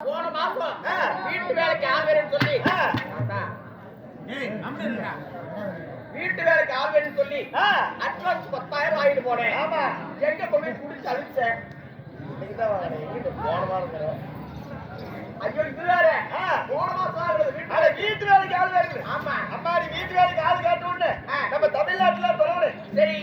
போன மாசம். வீட்டு வேலைக்கு ஆள் வேணும்னு சொல்லி வீட்டு வேலைக்கு ஆள் வேணும்னு சொல்லி ஆ, அட்வான்ஸ் பத்தாயிரம் வாங்கிட்டு போனேன் ஆமா. எங்க கொண்டு குடிச்சு அழிச்சேன் போன வாரம். ஐயோ இது வேற. போன மாசம் ஆகுது வீட்டு அட, வீட்டு வேலைக்கு ஆள் வேணுது. ஆமா அம்மாடி, வீட்டு வேலைக்கு ஆள் காட்டணும்னு. ஆ. நம்ம தமிழ்நாட்டுல சொல்லணும். சரி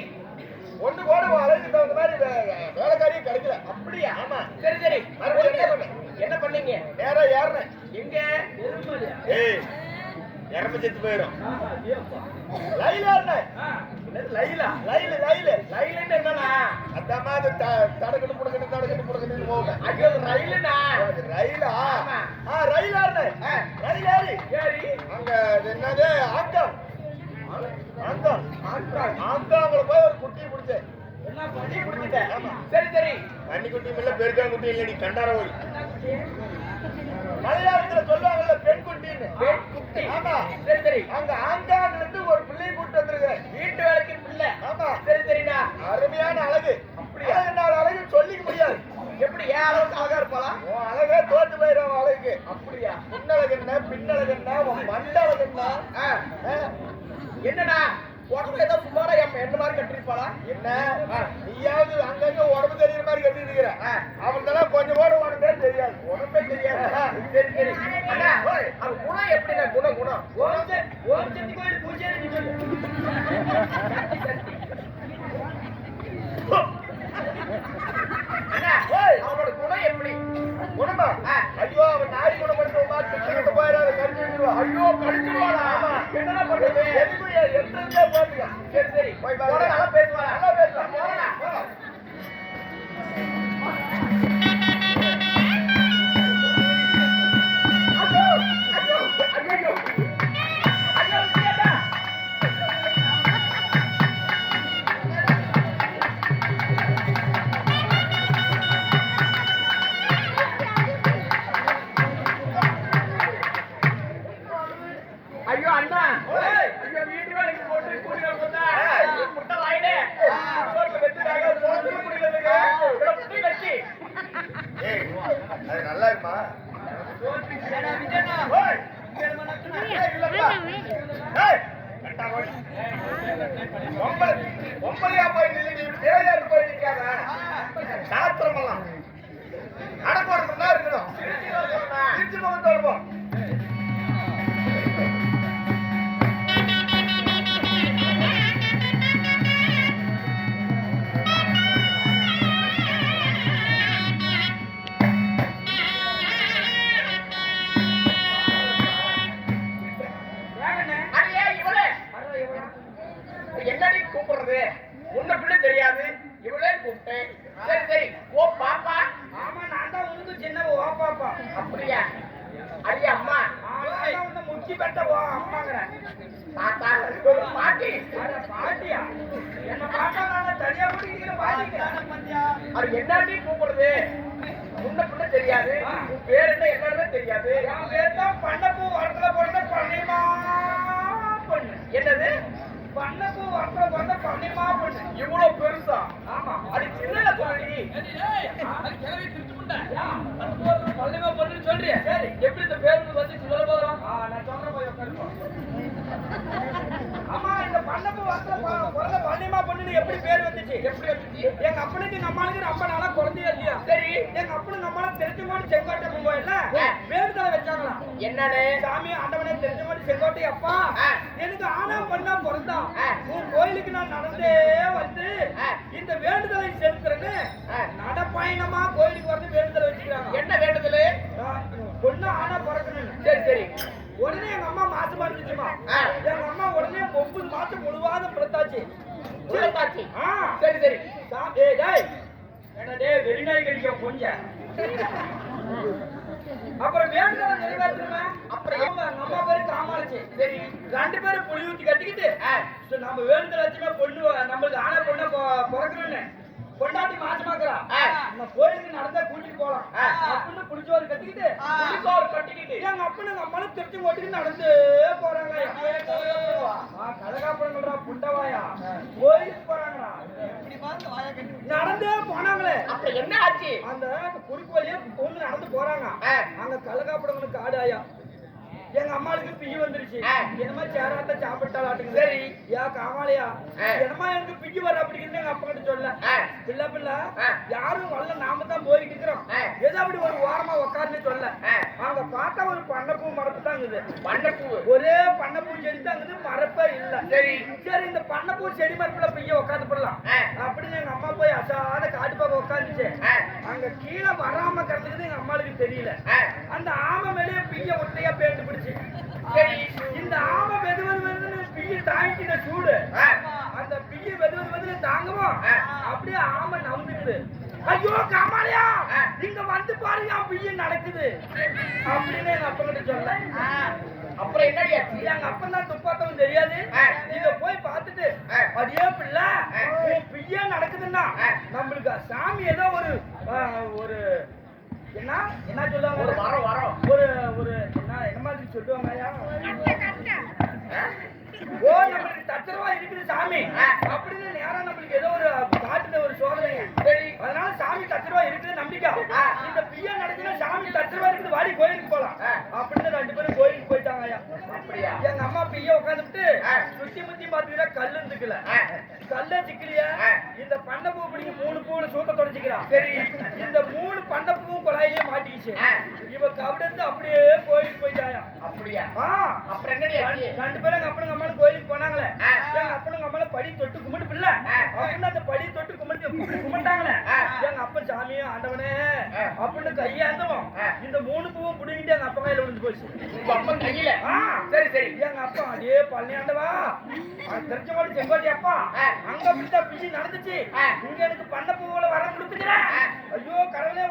ஒண்ணு கூட உன் அழகுக்கு தகுந்த மாதிரி வே- வேலைக்காரியும் கிடைக்கல. அப்படியா ஆமா. சரி சரி மறுபடியும் என்ன பண்ண? என்ன பண்ணீங்க நேரா ஏறுனேன். எங்க ஏய், எறம்பு செத்து போயிரும். லைல லைலா லைலு, லைலு. லைலுன்னு என்னன்னா அந்த மாதிரி த- தடக்கட்டு புடக்கட்டு தடக்கட்டு புடக்கட்டுன்னு போவேன். ஐயோ ரயிலுனா அது ரயிலா? ஆ, ரயில் ஏறுனேன். ஆ. ரயில் ஏறி. சரி அங்க அது என்னது ஆங்காங் ஆங்காங் ஆங்காங். ஆங்காங்ல போய் ஒரு குட்டியை பிடிச்சேன் குடிச்சிட்டேன் ஆமா. சரி சரி தண்ணி குட்டியும் இல்ல பெருக்கான் குட்டியும் இல்லடி கண்டார போய் மலையாளத்துல சொல்லுவாங்கல்ல பெண் குட்டின்னு பெண் குட்டி. ஆமா. சரி சரி. அங்க ஆங்காங்ல இருந்து ஒரு பிள்ளையை கூட்டு வந்திருக்கிறேன் வீட்டு வேலைக்கு பிள்ளை. ஆமா. சரி சரிடா. அருமையான அழகு. அப்படியா? அழகு என்ன அழகு சொல்லிக்க முடியாது. எப்படி ஏன் அளவுக்கு அழகா இருப்பாளா? உன் அழகே தோத்து போயிடும் அழகுக்கு. அப்படியா? முன்னழகு என்ன பின்னழகு என்ன உன் மண்டழகு என்ன? என்னடா? உடம்பு ஏதோ சுமாரா என்ன மாதிரி கட்டிருப்பாளா என்ன? நீயாவது அங்கங்க உடம்பு தெரியுற மாதிரி கட்டி இருக்கிற. ஆ. அவனுக்கெல்லாம் கொஞ்சம் கூட உடம்பே தெரியாது உடம்பே தெரியாது. சரி சரி. அண்ணா அது குணம் எப்படிண்ணா குணம் குணம்? ஓம் ஓம் சக்தி கோயில் பூஜை. அவனோட குணம் எப்படி? குணமா. ஐயோ அவன் நாய் குணப்படுத்துவா திட்டு போயிடாத கடிச்சு ஐயோ கடிச்சுடுவாளா ஆமா. என்னடா சரி சரி. போய் போடா, பாரு. ஐயோ அண்ணா. ஐயோ வீட்டு வேலைக்கு போட்டு கூட்டிட்டு வந்தா. முட்டை வாயிடு ரோட்ல வெட்டுறாங்க ரோட்ல குடிக்கிறதுக்கு இவ்வளவு முட்டை வச்சு ஏய், அது நல்லா இருக்குமா விஜயண்ணா ஓய். ஏய், இல்லப்பா. ஏய், கரெக்டா போய். ஒன்பது ஒன்பதையா போய் நில்லுங்க இப்படி தேவையாரு போய் நிக்காத சாத்திரமெல்லாம் அடக்கோடு சரி சரி ஓ பாப்பா ஆமா நான் தான் உனக்கு சின்ன ஓ பாப்பா அப்படியா அடி அம்மா உன்னை முக்கி பெட்ட ஓ அம்மாங்கிறேன் தாத்தா பாட்டி பாட்டியா என்ன பார்த்தா நான் தனியா குடிக்கிற பாட்டிக்கிறேன் பத்தியா அது என்னடி கூப்பிடுறது உன்ன பிள்ளை தெரியாது உன் பேர் என்ன என்னன்னு தெரியாது என் பேர் தான் பண்ணப்பூ வரத்துல பிறந்த பண்ணிமா பொண்ணு என்னது பண்ணப்பூ வரத்துல பிறந்த பண்ணிமா பொண்ணு. இவ்வளவு பெருசா ஆமா அது சின்னல சொல்லி பள்ளிமா பொண்ணு சொல்றியா சரி எப்படி இந்த பேருந்து வந்து சொல்ல போதும் நான் போய் இந்த பண்ணப்பூ வரத்துல ப- பிறந்த பொண்ணுன்னு எப்படி பேர் வந்துச்சு எப்படி வந்துச்சு எங்க அப்பனுக்கு நம்ம ஆளுக்கு ரொம்ப நாளா குழந்தையே இல்லையா? சரி. எங்க அப்பனுக்கு ஆளு தெரிஞ்சு செங்கோட்டை ஆ. வேண்டுதலை வச்சாங்களாம் என்னன்னு? சாமி ஆண்டவனே தெரிஞ்ச செங்கோட்டை அப்பா. எனக்கு ஆனா பண்ணா பிறந்தான். உன் கோயிலுக்கு நான் நடந்தே வந்து. இந்த வேண்டுதலை செலுத்துறேன்னு. நடப்பயணமா கோயிலுக்கு வந்து வேண்டுதலை வச்சுக்கிறாங்க. என்ன வேண்டுதலு? ஆ, பொண்ணு ஆனா பிறக்கணும் சரி சரி. உடனே எங்க அம்மா மாசமா இருந்துச்சுமா. எங்க அம்மா உடனே ஒன்பது மாசம் முழுவாத பிறத்தாச்சு உலகாட்சி ஆ. சரி சரி. ஏய் டேய். என்ன டேய் வெறிநாய் கடிக்க கொஞ்சம் அப்புறம் வேண்டுதலை நிறைவேற்றணுமே? அப்புறம் எங்க அம்மா பேரு காமாட்சி. சரி. ரெண்டு பேரும் புளி ஊத்தி கட்டிக்கிட்டு நம்ம வேண்டுதல் வச்சுமே பொண்ணு நம்மளுக்கு ஆன பொண்ணை பிறக்கணும்னு. பொண்டாட்டி மாசமாக்குறா. நம்ம கோயிலுக்கு நடந்தா கூட்டிட்டு போலாம். ஆ. அப்படின்னு புளிச்சோறு கட்டிக்கிட்டு கட்டிக்கிட்டு. எங்க அப்பனு எங்க அம்மாலும் திருச்சி ஓட்டிட்டு நடந்து போறாங்க கலகாப்புறங்கள்டா புண்டவாயா? கோயிலுக்கு போறாங்கடா. நடந்தே போனாங்களே. அப்ப என்ன ஆச்சு? அந்த குறுக்கு வழியா பொண்ணு நடந்து போறாங்க. அங்க கலகாப்படவனுக்கு காடு ஆயா. எங்க அம்மாளுக்கு பிய்ய வந்துருச்சு. என்னமா சேராத்த சாப்பிட்டாளாட்டுங்க சரி. யா காமாலையா. என்னமா எனக்கு பிய்ய வர அப்படிங்கிறது எங்க அப்பா கிட்ட சொல்ல. பிள்ளை பிள்ளை. யாரும் வரல நாம தான் போயிட்டு இருக்கிறோம். ஏதோ அப்படி ஒரு ஓரமா உட்கார்ந்து சொல்ல. அங்க பார்த்தா ஒரு பண்ணப்பூ மரப்பு தான் இருக்குது பண்ணப்பூ ஒரே பண்ணப்பூ செடி தான் இருக்குது மரப்பே இல்ல சரி. சரி இந்த பண்ணப்பூ செடி மரப்புல பிய்ய உட்காந்து போடலாம். அப்படின்னு எங்க அம்மா போய் அசாத காட்டு பக்கம் உட்காந்துச்சு. அங்க கீழே வராம கிடக்குது எங்க அம்மாளுக்கு தெரியல. அந்த ஆமை மேலேயே பிய்ய ஒட்டையா பேண்டு பிடிச்சு சரி இந்த ஆமை வெது வெது வெதுன்னு பிய்ய தாங்கிட்ட சூடு. அந்த பிய்ய வெது வெது வெதுன்னு தாங்கவும். அப்படியே ஆமை நவுந்துக்குது ஐயோ காமாலியா. இங்க வந்து பாருங்க பிய்ய நடக்குது அப்படின்னு எங்க அப்பா கிட்ட சொல்ல அப்புறம் ஆச்சு எங்க அப்பா தான் துப்பாத்தவன் தெரியாது. இத போய் பார்த்துட்டு. அடியே பிள்ளை பிய்யே நடக்குதுன்னா. நம்மளுக்கு சாமி ஏதோ ஒரு ஒரு என்ன? என்ன ஒரு சொல்லுவாங்க வரம் வரம். ஒரு ஒரு என்ன என்ன மாதிரி சொல்லுவாங்க ஐயா? ஓ நம்மளுக்கு தத்திரமா இருக்குது சாமி. அப்படின்னு நேரா நம்மளுக்கு ஏதோ ஒரு காட்டுல ஒரு சோதனை. அதனால சாமி தத்திரமா இருக்குது நம்பிக்கை. இந்த பிய்யா நடக்குதுன்னா சாமி தத்திரமா இருக்குது வாடி கோயிலுக்கு போலாம். அப்படின்னு ரெண்டு பேரும் கோயிலுக்கு எங்க அம்மா பிய்ய உட்காந்துட்டு. சுத்தி முத்தி பாத்துக்கிட்டா கல்லு இருந்துக்கல. கல்ல சிக்கலையா. இந்த பண்ண பூ பிடிங்க மூணு பூல சூத்த தொடச்சிக்கிறான் சரி. இந்த மூணு பண்ண பூவும் குழாயிலே மாட்டிக்கிச்சு. இவ கவிடந்து அப்படியே கோயிலுக்கு போயிட்டாயா அப்படியா அப்புறம் ரெண்டு பேரும் எங்க அப்பனுங்க அம்மாளும் கோயிலுக்கு போனாங்களே. எங்க அப்பனுங்க அம்மாளும் படி தொட்டு கும்பிட்டு பிள்ளை. அப்படின்னு அந்த படி தொட்டு கும்பிட்டு கும்பிட்டாங்களே. எங்க அப்பன் சாமியும் ஆண்டவனே. அப்படின்னு கையாந்தவும் ஆ. இந்த மூணு பூவும் புடிங்கிட்டு எங்க அப்பா கையில விழுந்து போச்சு. உங்க அப்பன் கையில. சரி சரி. எங்க அப்பா அடே பழனியாண்டவா. தெரிஞ்சவாடி செங்கோட்டி அப்பா. அங்க அப்படிதான் பிஜி நடந்துச்சு. இங்க எனக்கு பண்ண பூவுல வர கொடுத்துக்கிறேன். ஐயோ கடவுளே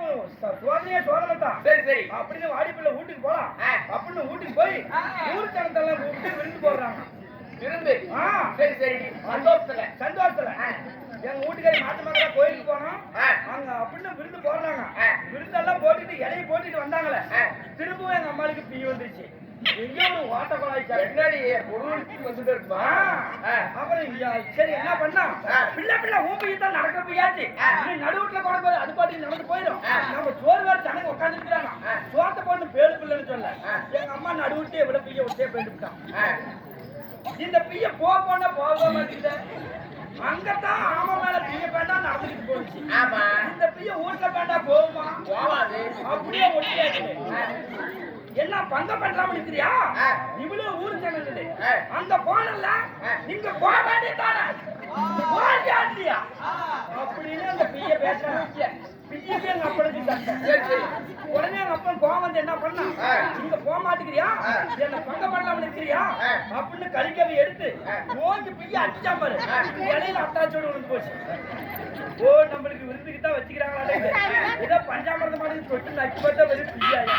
சோதனையே சோதனை தான் சரி சரி. அப்படின்னு வாடி பிள்ளை வீட்டுக்கு போலாம். அப்படின்னு வீட்டுக்கு போய் ஊர் ஜனத்தெல்லாம் கூப்பிட்டு விருந்து போடுறாங்க. இருந்து ஆ. சரி சரி. சந்தோஷத்துல? சந்தோஷத்துல. எங்க வீட்டுக்காரி மாத்த மாத்திர கோயிலுக்கு போனோம். அங்க அப்படின்னு விருந்து போடுறாங்க. விருந்தெல்லாம் போட்டுட்டு இலையை போட்டுட்டு வந்தாங்களே. திரும்பவும் எங்க அம்மாளுக்கு பீ வந்துருச்சு எங்கேயோ ஒரு ஓட்ட என்னடி பொருளுக்கு வந்துட்டு இருக்குமா. அப்புறம் சரி என்ன பண்ணா. பிள்ளை பிள்ளை ஊம்பிக்கு தான் நடக்க போயாச்சு ஆ. நீ நடுவுட்ல கொண்டு போய் அது பாட்டி நடந்து போயிடும். நம்ம சோறு வேற ஜனங்க உட்காந்துருக்காங்க ஆ. சோத்த போட்டு பேடு பிள்ளைன்னு சொல்ல. எங்க அம்மா நடுவுட்டு எவ்வளவு பிய்ய விட்டே போயிட்டு. இந்த பிய்ய போக போனா போக மாட்டேங்குது அங்கதான் ஆமா மேல பிய்ய பேண்டா நடந்துட்டு போச்சு. ஆமா. இந்த வீட்டுல பேண்டா போகுமா? போவாது. அப்படியே ஒட்டியாச்சு. என்ன பங்க பண்றாம இருக்கிறியா. இவ்வளவு ஊரு ஆ. அந்த போனல ஆ. நீங்க போக வேண்டியதானே அப்படின்னு அந்த பிய்ய பேசுறாங்க பிய்யக்கு எங்க அப்பனுக்கு சண்டை உடனே எங்க அப்பன் கோவம் வந்து என்ன பண்ணா. நீங்க போக மாட்டேங்கிறியா. என்ன பங்க பண்ணாம இருக்கிறியா ஆ. அப்படின்னு கலிக்கவை எடுத்து. ஓங்கி பிய்ய அடிச்சா பாரு. இலையில அட்டாச்சோடு விழுந்து போச்சு. ஓ நம்மளுக்கு விருந்துக்கு தான் வச்சுக்கிறாங்களா ஏதோ பஞ்சாமிரத மாதிரி தொட்டு நக்கி பார்த்தா வெறும் பிய்யாயா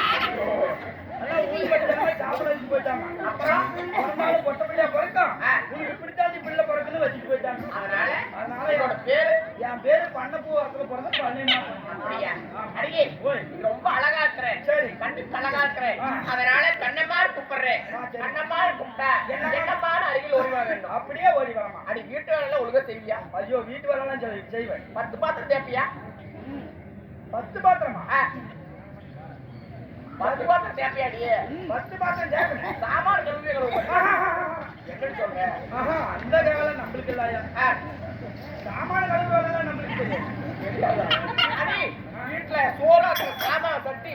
அதான் ஊருக்கு பட்ட ஜனங்க சாப்பிட போயிட்டாங்க. அப்புறம் பொட்ட பிள்ளையா பிறக்கும். உனக்கு இப்படித்தான் பிள்ளை பிறக்குன்னு வச்சுட்டு போயிட்டாங்க அதனால அதனால உங்களோட பேரு என் பேரு பண்ணப்பூ வரத்துல பிறந்த பண்ணியம்மா அப்படியா அடியே ஓய் நீ ரொம்ப அழகா இருக்கிற சரி. கண்டிப்பா அழகா இருக்கிற ஆ. அதனால கண்ணம்மாள் கூப்பிடுறேன். கண்ணம்மாள் கூப்பிட்டா என்ன? என்னம்மாள் அருகில் ஓடி வர வேண்டும். அப்படியே ஓடி வரமா அடி வீட்டு வேலை ஒழுங்கா செய்வியா? ஐயோ வீட்டு செய்- செய்வேன். பத்து பாத்திரம் தேப்பியா? பத்து பாத்திரமா. பத்து பாத்திரம் தேப்பியா அடியே பத்து பாத்திரம் தேவையா சாமான் என்னன்னு சொல்ற ஆஹா அந்த வேலை நம்மளுக்கு இல்லையா. சாமான கழுவு வேலை வீட்டுல சோறா சட்டி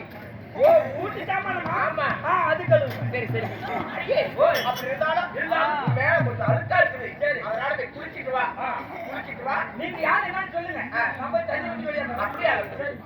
ஓ ஊட்டி சாமானமா ஆமா. அது கழுவு சரி சரி. அப்படி இருந்தாலும் இருந்தாலும். மேல கொஞ்சம் அழுக்கா இருக்குது சரி. அதனால போய் குளிச்சிட்டு வா. குளிச்சிட்டு வா நீங்க யார் என்னன்னு சொல்லுங்க போய் தண்ணி ஊற்றி வெளியே அப்படியா சரி